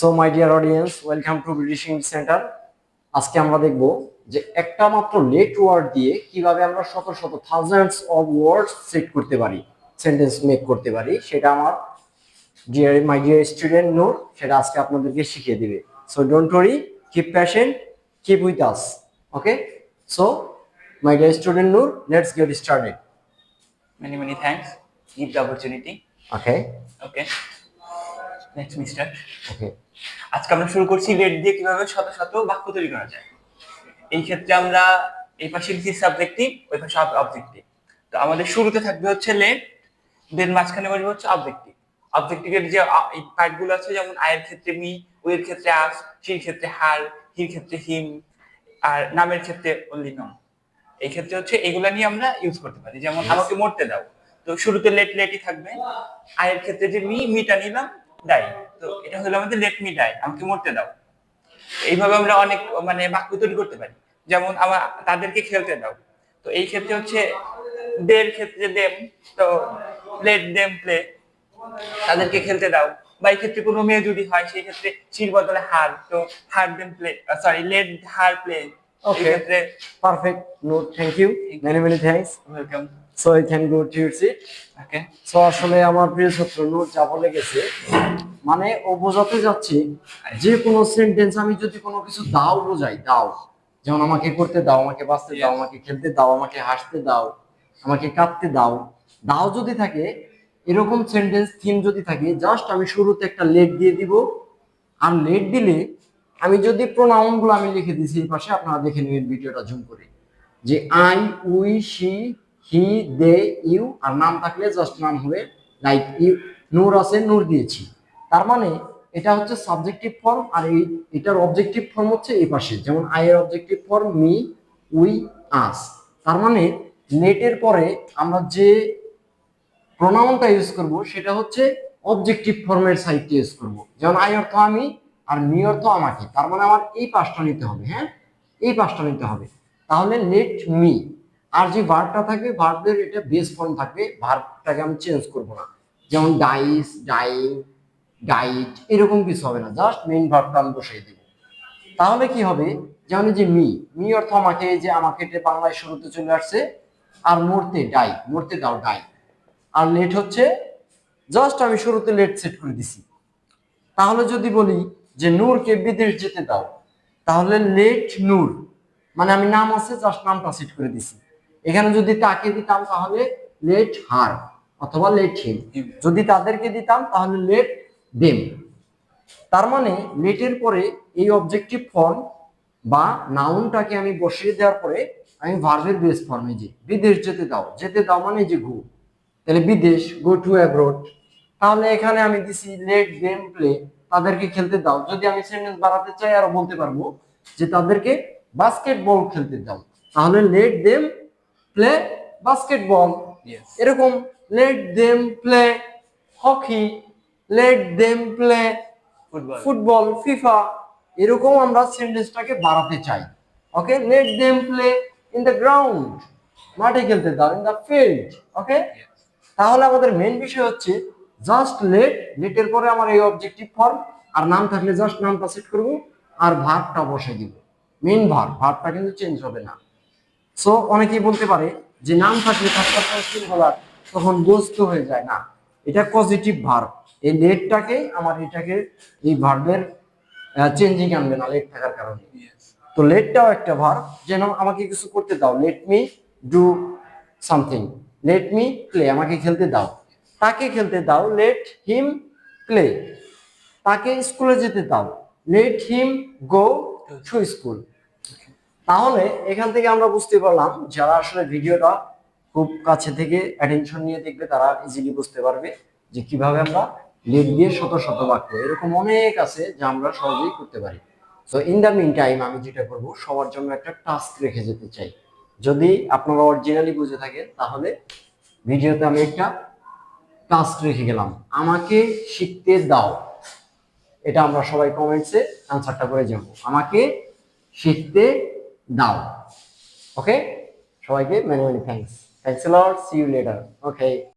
So my dear audience welcome to British centre আজকে আমরা দেখব যে একটা মাত্র লেট ওয়ার্ড দিয়ে কীভাবে আমরা শত শত থাউজেন্ডস অফ ওয়ার্ডস সেট করতে পারি সেন্টেন্স মেক করতে পারি সেটা আমার dear my dear student note সেটা আজকে আপনাদেরকে শিখিয়ে দিবে so don't worry keep patient keep with us okay so my dear student Noor let's get started Many, many thanks. Give the opportunity. Okay Okay. Me start. Okay আজকে আমরা শুরু করছি late দিয়ে কীভাবে শত শত বাক্য তৈরি করা যায়। এই ক্ষেত্রে আমরা এই পাশে লিখছি সাবজেক্টিভ ওই পাশে অবজেক্টিভ তো আমাদের শুরুতে থাকবে হচ্ছে লেট দেন মাঝখানে বসবে হচ্ছে অবজেক্টিভ অবজেক্টিভের যে আ- এই পার্টগুলো আছে যেমন আয়ের ক্ষেত্রে মি ওয়ের ক্ষেত্রে আস সির ক্ষেত্রে হার হির ক্ষেত্রে হিম আর নামের ক্ষেত্রে অনলি নম এই ক্ষেত্রে হচ্ছে এগুলা নিয়ে আমরা ইউজ করতে পারি। যেমন আমাকে মরতে দাও। তো শুরুতে লেট লেটই থাকবে। আয়ের ক্ষেত্রে যে মি মিটা নিলাম ডাই তো এটা হলো আমাদের লেট মি ডাই আমাকে মরতে দাও। এইভাবে আমরা অনেক মানে বাক্য তৈরি করতে পারি। যেমন আমার তাদেরকে খেলতে দাও। তো এই ক্ষেত্রে হচ্ছে, দের ক্ষেত্রে দেম তো লেট দেম প্লে তাদেরকে খেলতে দাও। বা এই ক্ষেত্রে কোনো মেয়ে যদি হয়, সেই ক্ষেত্রে চির বদলে হার, তো her them play sorry let her play এই Okay. ক্ষেত্রে Perfect. No, thank you. Many, many thanks. Welcome So I can go to your seat. Okay So আসলে আমার প্রিয় ছাত্র নূর যা বলে গেছে মানে ও বোঝাতে যাচ্ছে যে কোনো সেন্টেন্স আমি যদি কোনো কিছু দাও বোঝাই দাও যেমন আমাকে করতে দাও আমাকে বাঁচতে দাও আমাকে খেলতে দাও আমাকে হাসতে দাও আমাকে কাঁদতে দাও দাও যদি থাকে এরকম সেন্টেন্স থিম যদি থাকে জাস্ট আমি শুরুতে একটা লেট দিয়ে দিব আর লেট দিলে আমি যদি প্রোনাউনগুলো আমি লিখে দিছি এই পাশে, আপনারা দেখে নেবেন ভিডিওটা জুম করে। যে I, we, she, he, they, you, আর নাম থাকলে জাস্ট নাম হবে লাইক ইউ, নূর আছে, নূর দিয়েছি। তার মানে এটা হচ্ছে সাবজেক্টিভ ফর্ম আর এই, এটার অবজেক্টিভ ফর্ম হচ্ছে এই পাশে। যেমন আই এর objective form me we us তার মানে নেটের পরে আমরা যে প্রোনাউনটা ইউজ করব, সেটা হচ্ছে অবজেক্টিভ ফর্মের সাইডটা ইউজ করব। যেমন আই অর্থ আমি আর মি অর্থ আমাকে, তার মানে আমার এই পাঁচটা নিতে হবে হ্যাঁ? এই পাঁচটা নিতে হবে। তাহলে লেট মি আর যে ভার্বটা থাকবে ভার্বের এটা বেস ফর্ম থাকবে ভার্বটাকে আমি চেঞ্জ করব না। যেমন ডাইস ডাইং ডাইট এরকম কিছু হবে না জাস্ট মেইন ভার্বটা আমি বসিয়ে দেবো। তাহলে কি হবে? যেমন যে মি মি অর্থ আমাকে যে আমাকে এটা বাংলায় শুরুতে চলে আসছে, আর মরতে ডাই মরতে দাও ডাই আর লেট হচ্ছে জাস্ট আমি শুরুতে লেট সেট করে দিছি। তাহলে যদি বলি যে নূরকে বিদেশ যেতে দাও তাহলে লেট নূর। মানে আমি নাম আছে জাস্ট নামটা সেট করে দিছি। এখানে যদি তাকে দিতাম তাহলে লেট হার অথবা লেট হিম। যদি তাদেরকে দিতাম তাহলে লেট দেম। তার মানে লেটের পরে এই অবজেক্টিভ ফর্ম বা নাউনটাকে আমি বসিয়ে দেওয়ার পরে আমি ভার্বের বেস ফর্মে যে বিদেশ যেতে দাও। যেতে দাও মানে যে গো তাহলে বিদেশ গো টু অ্যাব্রোড তাহলে এখানে আমি দিছি লেট দেম প্লে তাদেরকে খেলতে দাও। যদি আমি সেন্টেন্স বাড়াতে চাই আরও বলতে পারব যে তাদেরকে বাস্কেটবল খেলতে দাও। তাহলে লেট দেম প্লে বাস্কেটবল এরকম let them play hockey let them play football FIFA এরকম আমরা সেন্টেন্সটাকে বাড়াতে চাই। Okay let them play in the ground মাঠে খেলতে দাও ইন দ্য ফিল্ড ওকে তাহলে আমাদের মেন বিষয় হচ্ছে জাস্ট লেট লেটের পরে আমার এই অবজেক্টিভ ফর্ম আর নাম থাকলে জাস্ট নামটা সেট করব আর ভার্বটা বসে দিব। মেন ভার্ব ভার্বটা কিন্তু চেঞ্জ হবে না। সো অনেকেই বলতে পারে যে নাম থাকলে থাকতে সিঙ্গুলার তখন গোস্ত হয়ে যায় না। এটা পজিটিভ ভার্ব এই লেটটাকে আমার এটাকে এই ভার্বের চেঞ্জিং আনবে না লেট থাকার কারণে। তো লেটটাও একটা ভার্ব যেন আমাকে কিছু করতে দাও। Let me do something let me play আমাকে খেলতে দাও। তাকে খেলতে দাও লেট হিম প্লে তাকে স্কুলে যেতে দাও let him go to school তাহলে এখান থেকে আমরা বুঝতে পারলাম, যারা আসলে ভিডিওটা খুব কাছে থেকে অ্যাটেনশন নিয়ে দেখবে, তারা ইজিলি বুঝতে পারবে যে কীভাবে আমরা লেট দিয়ে শত শত বাক্য এরকম অনেক আছে যা আমরা সহজেই করতে পারি। তো ইন দ্য মিন টাইম আমি যেটা করব, সবার জন্য একটা টাস্ক রেখে যেতে চাই। যদি আপনারা অরিজিনালি বুঝে থাকেন, তাহলে ভিডিওতে আমি একটা টাস্ক রেখে গেলাম। আমাকে শিখতে দাও। এটা আমরা সবাই কমেন্টসে আনসারটা করে যাব। আমাকে শিখতে দাও। ওকে সবাইকে many thanks thanks lot see you later okay